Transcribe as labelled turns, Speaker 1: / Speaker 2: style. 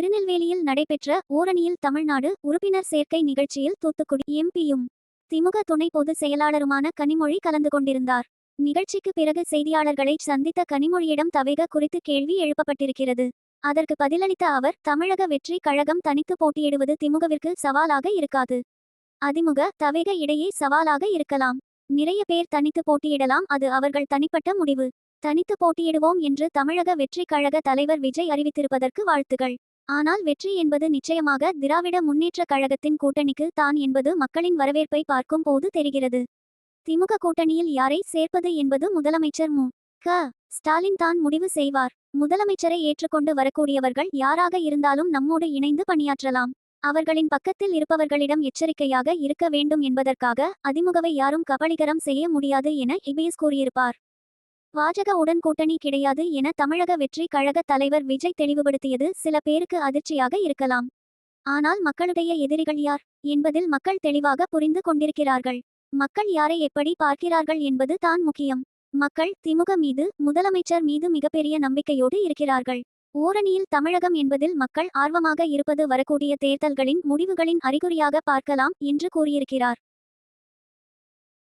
Speaker 1: திருநெல்வேலியில் நடைபெற்ற ஓரணியில் தமிழ்நாடு உறுப்பினர் சேர்க்கை நிகழ்ச்சியில் தூத்துக்குடி எம்பியும் திமுக துணை பொதுச் செயலாளருமான கனிமொழி கலந்து கொண்டிருந்தார். நிகழ்ச்சிக்கு பிறகு செய்தியாளர்களை சந்தித்த கனிமொழியிடம் தவேக குறித்து கேள்வி எழுப்பப்பட்டிருக்கிறது. அதற்கு பதிலளித்த அவர் தமிழக வெற்றி கழகம் தனித்து போட்டியிடுவது திமுகவிற்கு சவாலாக இருக்காது. அதிமுக தவேக இடையே சவாலாக இருக்கலாம். நிறைய பேர் தனித்து போட்டியிடலாம் அது அவர்கள் தனிப்பட்ட முடிவு. தனித்து போட்டியிடுவோம் என்று தமிழக வெற்றி கழக தலைவர் விஜய் அறிவித்திருப்பதற்கு வாழ்த்துகள் ஆனால் வெற்றி என்பது நிச்சயமாக திராவிட முன்னேற்ற கழகத்தின் கூட்டணிக்கு தான் என்பது மக்களின் வரவேற்பை பார்க்கும் போது தெரிகிறது. திமுக கூட்டணியில் யாரை சேர்ப்பது என்பது முதலமைச்சர் மு. க. ஸ்டாலின் தான் முடிவு செய்வார். முதலமைச்சரை ஏற்றுக்கொண்டு வரக்கூடியவர்கள் யாராக இருந்தாலும் நம்மோடு இணைந்து பணியாற்றலாம். அவர்களின் பக்கத்தில் இருப்பவர்களிடம் எச்சரிக்கையாக இருக்க வேண்டும் என்பதற்காக அதிமுகவை யாரும் கபலிகரம் செய்ய முடியாது என இபிஎஸ் கூறியிருப்பார். பாஜக உடன் கூட்டணி கிடையாது என தமிழக வெற்றி கழக தலைவர் விஜய் தெளிவுபடுத்தியது சில பேருக்கு அதிர்ச்சியாக இருக்கலாம். ஆனால் மக்களுடைய எதிரிகள் யார்? என்பதில் மக்கள் தெளிவாக புரிந்து கொண்டிருக்கிறார்கள். மக்கள் யாரை எப்படி பார்க்கிறார்கள் என்பது தான் முக்கியம். மக்கள் திமுக மீது முதலமைச்சர் மீது மிகப்பெரிய நம்பிக்கையோடு இருக்கிறார்கள். ஓரணியில் தமிழகம் என்பதில் மக்கள் ஆர்வமாக இருப்பது வரக்கூடிய தேர்தல்களின் முடிவுகளின் அறிகுறியாக பார்க்கலாம் என்று கூறியிருக்கிறார்.